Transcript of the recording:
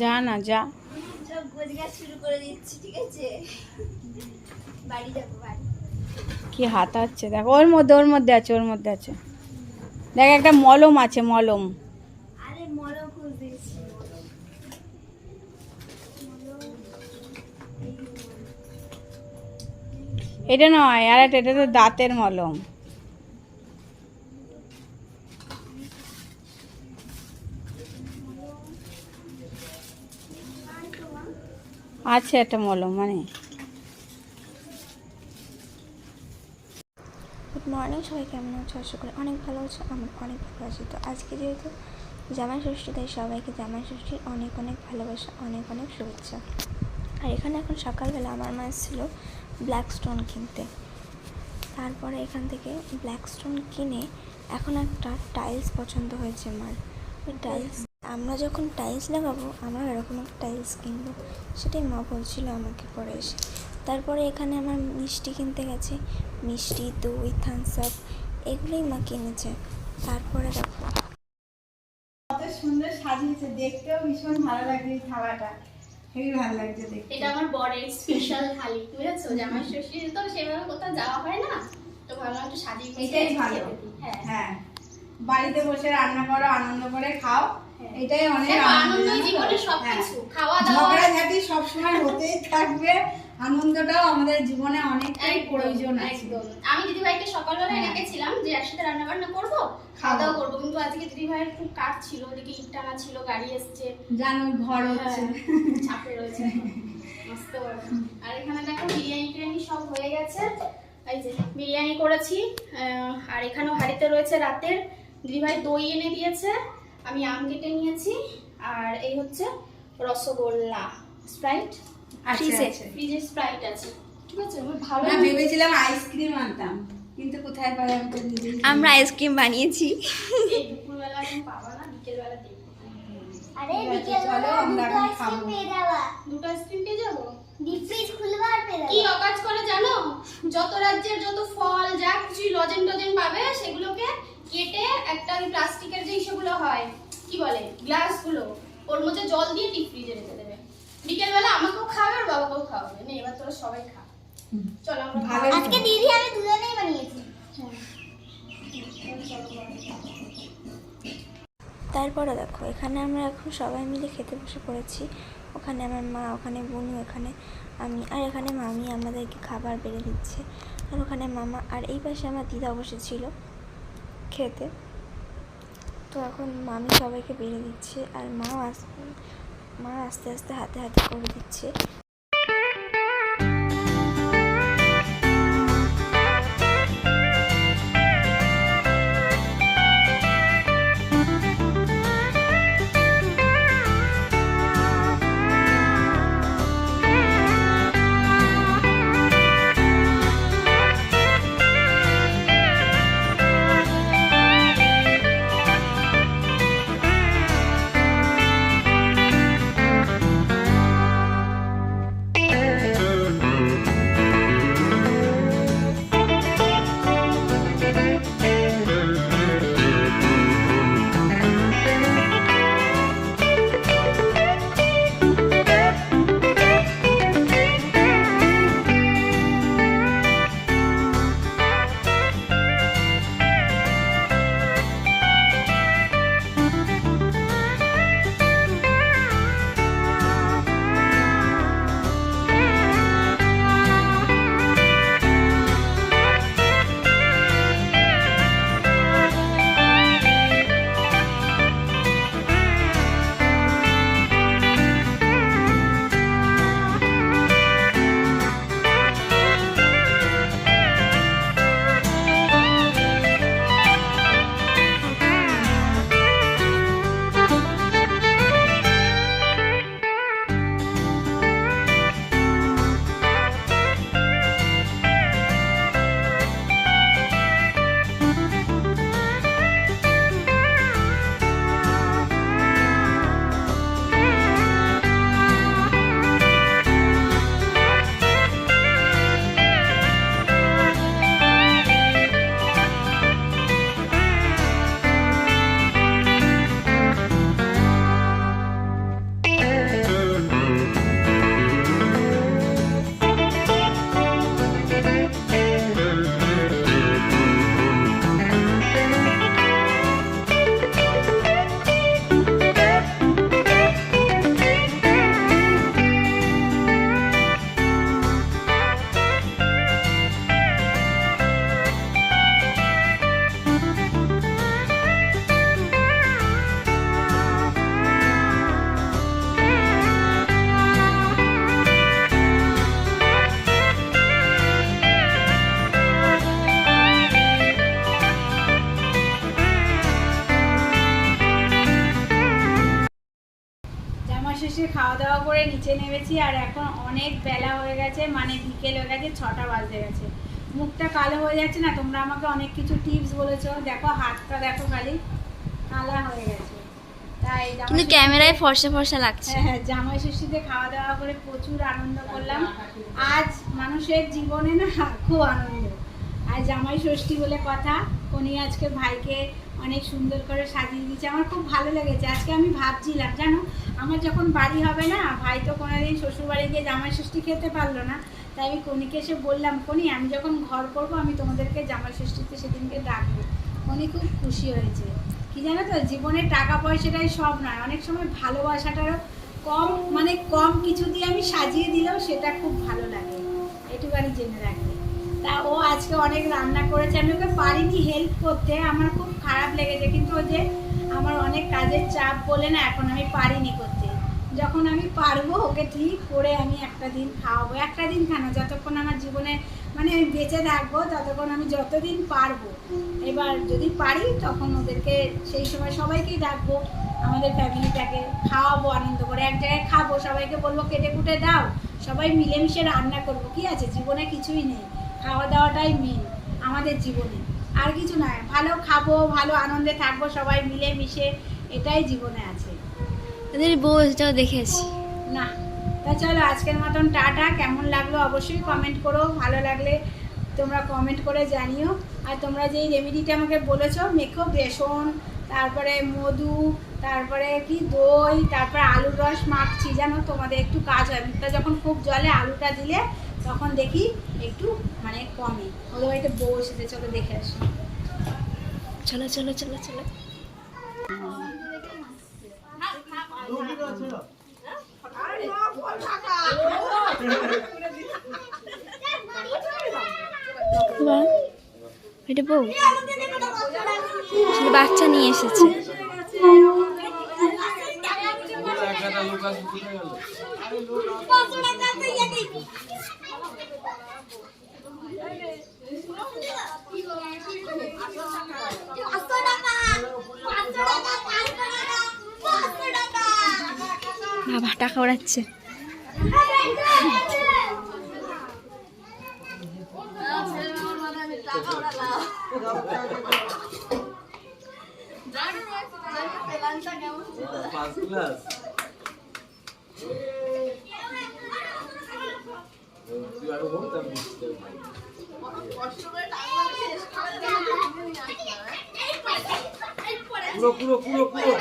যা না যা। সব গোজগাছ শুরু করে দিচ্ছি ঠিক আছে? বাড়ি যাব বাড়ি। কি হাতাচ্ছে দেখো ওর মধ্যে ওর মধ্যে আছে ওর মধ্যে আছে। দেখ একটা মলম আছে মলম। আরে মলম খুঁজতে এটা নয় আর এটা তো দাঁতের মলম। আছে একটা মলম মানে। গুড মর্নিং সবাই কেমন আছো? আশা করি অনেক ভালো আছো, আমি অনেক ভালো আছি। তো আজকে যেহেতু জামাই ষষ্ঠী, তাই সবাইকে জামাই ষষ্ঠীর অনেক অনেক ভালোবাসা, অনেক অনেক শুভেচ্ছা। আর এখানে এখন সকালবেলা আমার মা এসেছিল ব্ল্যাক স্টোন কিনতে। তারপরে এখান থেকে ব্ল্যাক স্টোন কিনে এখন একটা টাইলস পছন্দ হয়েছে আমার ওই টাইলস আমরা যখন টাইলস লাগাবো আমরা এরকম একটা টাইলস কিনবো। সেটাই মা বলছিল আমাকে পরে এসে। তারপরে এখানে আমার মিষ্টি কিনতে গেছে। মিষ্টি দই থামস আপ এগুলোই মা কিনেছে। তারপরে দেখো। কত সুন্দর সাজিয়েছে। দেখতেও ভীষণ ভালো লাগছে এই থালাটা। হেবি ভালো লাগছে দেখতে। এটা আমার বরের স্পেশাল থালি বুঝেছ? জামাই ষষ্ঠী তো সেভাবে কোথাও যাওয়া হয় না। তো ভাবলাম একটু সাজিয়ে এটাই ভালো। হ্যাঁ। হ্যাঁ। বাড়িতে বসে রান্না করো আনন্দ করে খাও। এটাই অনেক? হ্যাঁ। সবকিছু খাওয়া দাওয়া ঝগড়াঝাটি সবসময় হতেই থাকবে। আনন্দটাও আমাদের জীবনে অনেকটাই প্রয়োজন আছে। আমি দিদি ভাইকে সকালবেলা হ্যাঁ। যে একসাথে রান্না বান্না করব খাওয়া দাওয়া করব। কিন্তু আজকে খুব কাজ ছিল ওদিকে ইট টানা ছিল গাড়ি এসছে। জানো ঘর হচ্ছে। হ্যাঁ, চাপে রয়েছে। আর এখানে দেখো বিরিয়ানি টিরিয়ানি সব হয়ে গেছে। এই যে বিরিয়ানি করেছি। আর এখানেও হাঁড়িতে রয়েছে রাতের। দিদিভাই দই এনে দিয়েছে। আমি আম কেটে নিয়েছি আর এই হচ্ছে রসগোল্লা স্প্রাইট। আচ্ছা, ফ্রিজে আচ্ছা। ফ্রিজে স্প্রাইট আছে। ঠিক আছে আমার ভালো না ভেবেছিলাম আইসক্রিম আনতাম কিন্তু কোথায় পাই আমি আমরা আইসক্রিম বানিয়েছি। এই দুপুরবেলা এখন পাবা না বিকেলবেলা দেখব আরে ঠিক আছে, বিকেল চলো, আমরা এখন আইসক্রিম খাব। পেয়ে যাবা। দুটো আইসক্রিম পেয়ে যাব? ডিপ ফ্রিজ খুলবা আর পেয়ে কি অকাজ করে জানো? যত রাজ্যের যত ফল যা কিছু লজেন টজেন পাবে সেগুলোকে কেটে একটা ওই প্লাস্টিকের যে সেগুলো হয় কি বলে গ্লাসগুলো ওর মধ্যে জল দিয়ে ডিপ ফ্রিজে রেখে দেবে। বিকেলবেলা আমাকেও খাওয়াবে আর বাবাকেও খাওয়াবে। নে এবার তোরা সবাই খা। চলো আমরা আজকে দিদি আমি দুজনেই বানিয়েছি। তারপরে দেখো এখানে আমরা এখন সবাই মিলে খেতে বসে পড়েছি। ওখানে আমার মা ওখানে বোনু এখানে আমি আর এখানে মামি আমাদেরকে খাবার বেড়ে দিচ্ছে। আর ওখানে মামা আর এই পাশে আমার দিদা বসেছিল খেতে। তো এখন মামি সবাইকে বেড়ে দিচ্ছে আর মা মা আস্তে আস্তে হাতে হাতে করে দিচ্ছে। শেষে খাওয়া দাওয়া করে নিচে নেমেছি আর এখন অনেক বেলা হয়ে গেছে মানে বিকেল হয়ে গেছে ছটা বাজতে গেছে। মুখটা কালো হয়ে যাচ্ছে না? তোমরা আমাকে অনেক কিছু টিপস বলেছ। দেখো হাতটা দেখো খালি কালা হয়ে গেছে। তাই কিন্তু ক্যামেরায় ফর্সা ফর্সা লাগছে। হ্যাঁ হ্যাঁ জামাই ষষ্ঠীতে খাওয়া দাওয়া করে প্রচুর আনন্দ করলাম। আজ মানুষের জীবনে না খুব আনন্দ। আর জামাই ষষ্ঠী বলে কথা। উনি আজকে ভাইকে অনেক সুন্দর করে সাজিয়ে দিয়েছে। আমার খুব ভালো লেগেছে। আজকে আমি ভাবছিলাম জানো আমার যখন বাড়ি হবে না, ভাই তো কোনোদিন শ্বশুরবাড়ি গিয়ে জামাই ষষ্ঠী খেতে পারল না। তাই আমি কনিকে এসে বললাম কনি আমি যখন ঘর করব, আমি তোমাদেরকে জামাই ষষ্ঠীতে সেদিনকে ডাকবো। কনি খুব খুশি হয়েছে। কি জানো তো, জীবনে টাকা পয়সাটাই সব নয়। অনেক সময় ভালোবাসাটারও কম মানে কম কিছু দিয়ে আমি সাজিয়ে দিলেও সেটা খুব ভালো লাগে। এটুকানি জেনে রাখবে তা ও আজকে অনেক রান্না করেছে। আমি ওকে পারিনি হেল্প করতে। আমার খুব খারাপ লেগেছে। কিন্তু ও যে আমার অনেক কাজের চাপ বলে না এখন আমি পারিনি করতে। যখন আমি পারব ওকে ঠিক করে আমি একটা দিন খাওয়াবো। একটা দিন খানো যতক্ষণ আমার জীবনে মানে আমি বেঁচে থাকব, ততক্ষণ আমি যতদিন পারব। এবার যদি পারি, তখন ওদেরকে সেই সময় সবাইকেই ডাকবো। আমাদের ফ্যামিলিটাকে খাওয়াবো, আনন্দ করে। এক জায়গায় খাব, সবাইকে বলব, কেটে কুটে দাও। সবাই মিলেমিশে রান্না করব। কি আছে? জীবনে কিছুই নেই। খাওয়া দাওয়াটাই মেন আমাদের জীবনে। আর কিছু নয় ভালো খাব ভালো আনন্দে থাকব সবাই মিলে মিশে এটাই জীবনে আছে। ওদের বউ এটাও দেখেছি না তা চলো আজকের মতন টাটা কেমন লাগল অবশ্যই কমেন্ট করো ভালো লাগলে তোমরা কমেন্ট করে জানিও। আর তোমরা যেই রেমেডিটা আমাকে বলেছ মেখো বেসন তারপরে মধু তারপরে কি দই তারপরে আলুর রস মাখছি জানো তোমাদের একটু কাজ হয় মুখটা যখন খুব জলে আলুটা দিলে তখন দেখি একটু মানে কমে ওদের বাড়িতে বউ এসেছে চলো দেখে আসি। চলো চলো চলো চলো। বাহ, এটা বউ? বাচ্চা নিয়ে এসেছে। বাবা টাকা ওড়াচ্ছে তুই আরও বল তার বুঝতে পুরো পুরো পুরো